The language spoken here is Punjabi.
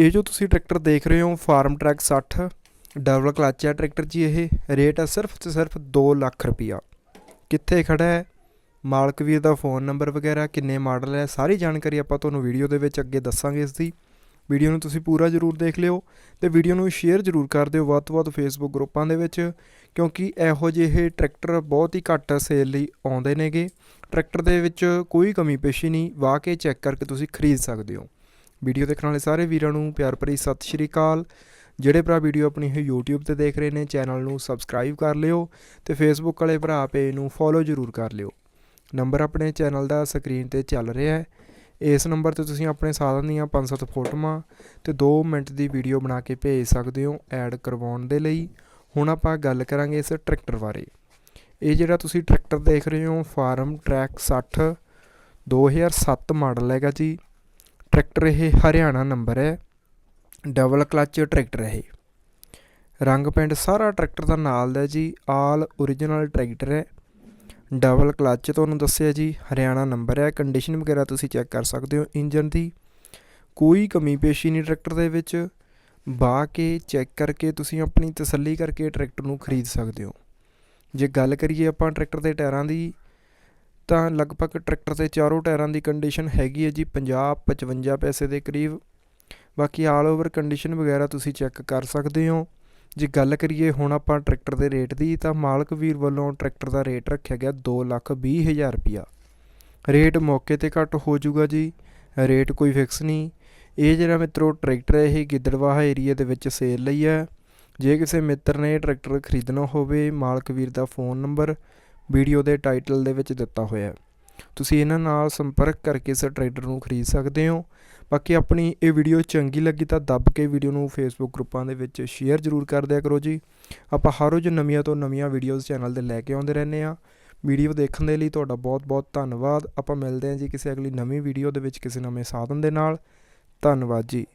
ਇਹ ਜੋ ਤੁਸੀਂ ਟਰੈਕਟਰ ਦੇਖ ਰਹੇ ਹੋ, ਫਾਰਮ ਟਰੈਕ 60 ਡਬਲ ਕਲਚ ਹੈ ਟਰੈਕਟਰ ਜੀ ਇਹ, ਰੇਟ ਹੈ ਸਿਰਫ ਤੇ ਸਿਰਫ 2 ਲੱਖ ਰੁਪਈਆ। ਕਿੱਥੇ ਖੜਾ ਹੈ? ਮਾਲਕ ਵੀਰ ਦਾ ਫੋਨ ਨੰਬਰ ਵਗੈਰਾ, ਕਿੰਨੇ ਮਾਡਲ ਹੈ, ਸਾਰੀ ਜਾਣਕਾਰੀ ਆਪਾਂ ਤੁਹਾਨੂੰ ਵੀਡੀਓ ਦੇ ਵਿੱਚ ਅੱਗੇ ਦੱਸਾਂਗੇ ਇਸ ਦੀ। ਵੀਡੀਓ ਨੂੰ ਤੁਸੀਂ ਪੂਰਾ ਜ਼ਰੂਰ ਦੇਖ ਲਿਓ ਤੇ ਵੀਡੀਓ ਨੂੰ ਸ਼ੇਅਰ ਜ਼ਰੂਰ ਕਰ ਦਿਓ ਵੱਧ ਤੋਂ ਵੱਧ ਫੇਸਬੁੱਕ ਗਰੁੱਪਾਂ ਦੇ ਵਿੱਚ, ਕਿਉਂਕਿ ਇਹੋ ਜਿਹੇ ਟਰੈਕਟਰ ਬਹੁਤ ਹੀ ਘੱਟ ਸੇਲ ਲਈ ਆਉਂਦੇ ਨੇਗੇ। ਟਰੈਕਟਰ ਦੇ ਵਿੱਚ ਕੋਈ ਕਮੀ ਪੇਸ਼ੀ ਨਹੀਂ, ਵਾਹ ਕੇ ਚੈੱਕ ਕਰਕੇ ਤੁਸੀਂ ਖਰੀਦ ਸਕਦੇ ਹੋ। ਵੀਡੀਓ ਦੇਖਣ ਵਾਲੇ ਸਾਰੇ ਵੀਰਾਂ ਨੂੰ ਪਿਆਰ ਭਰੀ ਸਤਿ ਸ਼੍ਰੀ ਅਕਾਲ। ਜਿਹੜੇ ਭਰਾ ਵੀਡੀਓ ਆਪਣੀ ਇਹ YouTube ਤੇ ਦੇਖ ਰਹੇ ਨੇ, ਚੈਨਲ ਨੂੰ ਸਬਸਕ੍ਰਾਈਬ ਕਰ ਲਿਓ ਤੇ Facebook ਵਾਲੇ ਭਰਾ ਪੇਜ ਨੂੰ ਫੋਲੋ ਜ਼ਰੂਰ ਕਰ ਲਿਓ। ਨੰਬਰ ਆਪਣੇ ਚੈਨਲ ਦਾ ਸਕਰੀਨ ਤੇ ਚੱਲ ਰਿਹਾ ਹੈ। ਇਸ ਨੰਬਰ ਤੇ ਤੁਸੀਂ ਆਪਣੇ ਸਾਧਨ ਦੀਆਂ 5-7 ਫੋਟੋਆਂ ਤੇ 2 ਮਿੰਟ ਦੀ ਵੀਡੀਓ ਬਣਾ ਕੇ ਭੇਜ ਸਕਦੇ ਹੋ ਐਡ ਕਰਵਾਉਣ ਦੇ ਲਈ। ਹੁਣ ਆਪਾਂ ਗੱਲ ਕਰਾਂਗੇ ਇਸ ਟਰੈਕਟਰ ਬਾਰੇ। ਇਹ ਜਿਹੜਾ ਤੁਸੀਂ ਟਰੈਕਟਰ ਦੇਖ ਰਹੇ ਹੋ, ਫਾਰਮ ਟਰੈਕ 60 2007 ਮਾਡਲ ਹੈਗਾ ਜੀ। ਟਰੈਕਟਰ ਇਹ ਹਰਿਆਣਾ ਨੰਬਰ ਹੈ। ਡਬਲ ਕਲਚ ਟਰੈਕਟਰ ਹੈ ਇਹ। ਰੰਗ ਪੈਂਟ ਸਾਰਾ ਟਰੈਕਟਰ ਦਾ ਨਾਲ ਦਾ ਜੀ। ਆਲ origignal ਟਰੈਕਟਰ ਹੈ। ਡਬਲ ਕਲਚ ਤੁਹਾਨੂੰ ਦੱਸਿਆ ਜੀ। ਹਰਿਆਣਾ ਨੰਬਰ ਹੈ। ਕੰਡੀਸ਼ਨ ਵਗੈਰਾ ਤੁਸੀਂ ਚੈੱਕ ਕਰ ਸਕਦੇ ਹੋ ਇੰਜਨ ਦੀ। ਕੋਈ ਕਮੀ ਪੇਸ਼ੀ ਨਹੀਂ ਟਰੈਕਟਰ ਦੇ ਵਿੱਚ। ਬਾ ਕੇ ਚੈੱਕ ਕਰਕੇ ਤੁਸੀਂ ਆਪਣੀ ਤਸੱਲੀ ਕਰਕੇ ਟਰੈਕਟਰ ਨੂੰ ਖਰੀਦ ਸਕਦੇ ਹੋ। ਜੇ ਗੱਲ ਕਰੀਏ ਆਪਾਂ ਟਰੈਕਟਰ ਦੇ ਟਾਇਰਾਂ ਦੀ ਤਾਂ ਲਗਭਗ ਟਰੈਕਟਰ ਦੇ ਚਾਰੋਂ ਟਾਇਰਾਂ ਦੀ ਕੰਡੀਸ਼ਨ ਹੈਗੀ ਹੈ ਜੀ 50 55 ਪੈਸੇ ਦੇ ਕਰੀਬ। ਬਾਕੀ ਆਲ ਓਵਰ ਕੰਡੀਸ਼ਨ ਵਗੈਰਾ ਤੁਸੀਂ ਚੈੱਕ ਕਰ ਸਕਦੇ ਹੋ। ਜੇ ਗੱਲ ਕਰੀਏ ਹੁਣ ਆਪਾਂ ਟਰੈਕਟਰ ਦੇ ਰੇਟ ਦੀ, ਤਾਂ ਮਾਲਕ ਵੀਰ ਵੱਲੋਂ ਟਰੈਕਟਰ ਦਾ ਰੇਟ ਰੱਖਿਆ ਗਿਆ 2 ਲੱਖ ਵੀਹ ਹਜ਼ਾਰ ਰੁਪਿਆ ਰੇਟ ਮੌਕੇ ਤੇ ਘੱਟ ਹੋ ਜਾਊਗਾ ਜੀ ਰੇਟ ਕੋਈ ਫਿਕਸ ਨਹੀਂ। ਇਹ ਜਿਹੜਾ ਮਿੱਤਰੋ ਟਰੈਕਟਰ ਹੈ, ਇਹ ਗਿੱਦੜਵਾਹਾ ਏਰੀਆ ਦੇ ਵਿੱਚ ਸੇਲ ਲਈ ਹੈ। ਜੇ ਕਿਸੇ ਮਿੱਤਰ ਨੇ ਟਰੈਕਟਰ ਖਰੀਦਣਾ ਹੋਵੇ, ਮਾਲਕ ਵੀਰ ਦਾ ਫੋਨ ਨੰਬਰ ਵੀਡੀਓ ਦੇ ਟਾਈਟਲ ਦੇ ਵਿੱਚ ਦਿੱਤਾ ਹੋਇਆ ਤੁਸੀਂ ਇਹਨਾਂ ਨਾਲ ਸੰਪਰਕ ਕਰਕੇ ਇਸ ਟਰੈਕਟਰ ਨੂੰ ਖਰੀਦ ਸਕਦੇ ਹੋ। ਬਾਕੀ ਆਪਣੀ ਇਹ ਵੀਡੀਓ ਚੰਗੀ ਲੱਗੀ ਤਾਂ ਦੱਬ ਕੇ ਵੀਡੀਓ ਨੂੰ ਫੇਸਬੁੱਕ ਗਰੁੱਪਾਂ ਦੇ ਵਿੱਚ ਸ਼ੇਅਰ ਜ਼ਰੂਰ ਕਰ ਦਿਆ ਕਰੋ ਜੀ। ਆਪਾਂ ਹਰ ਰੋਜ਼ ਨਵੀਆਂ ਤੋਂ ਨਵੀਆਂ ਵੀਡੀਓਜ਼ ਚੈਨਲ ਤੇ ਲੈ ਕੇ ਆਉਂਦੇ ਰਹਿੰਦੇ ਆ ਵੀਡੀਓ ਦੇਖਣ ਦੇ ਲਈ ਤੁਹਾਡਾ ਬਹੁਤ ਬਹੁਤ ਧੰਨਵਾਦ। ਆਪਾਂ ਮਿਲਦੇ ਹਾਂ ਜੀ ਕਿਸੇ ਅਗਲੀ ਨਵੀਂ ਵੀਡੀਓ ਦੇ ਵਿੱਚ ਕਿਸੇ ਨਵੇਂ ਸਾਧਨ ਦੇ ਨਾਲ। ਧੰਨਵਾਦ ਜੀ।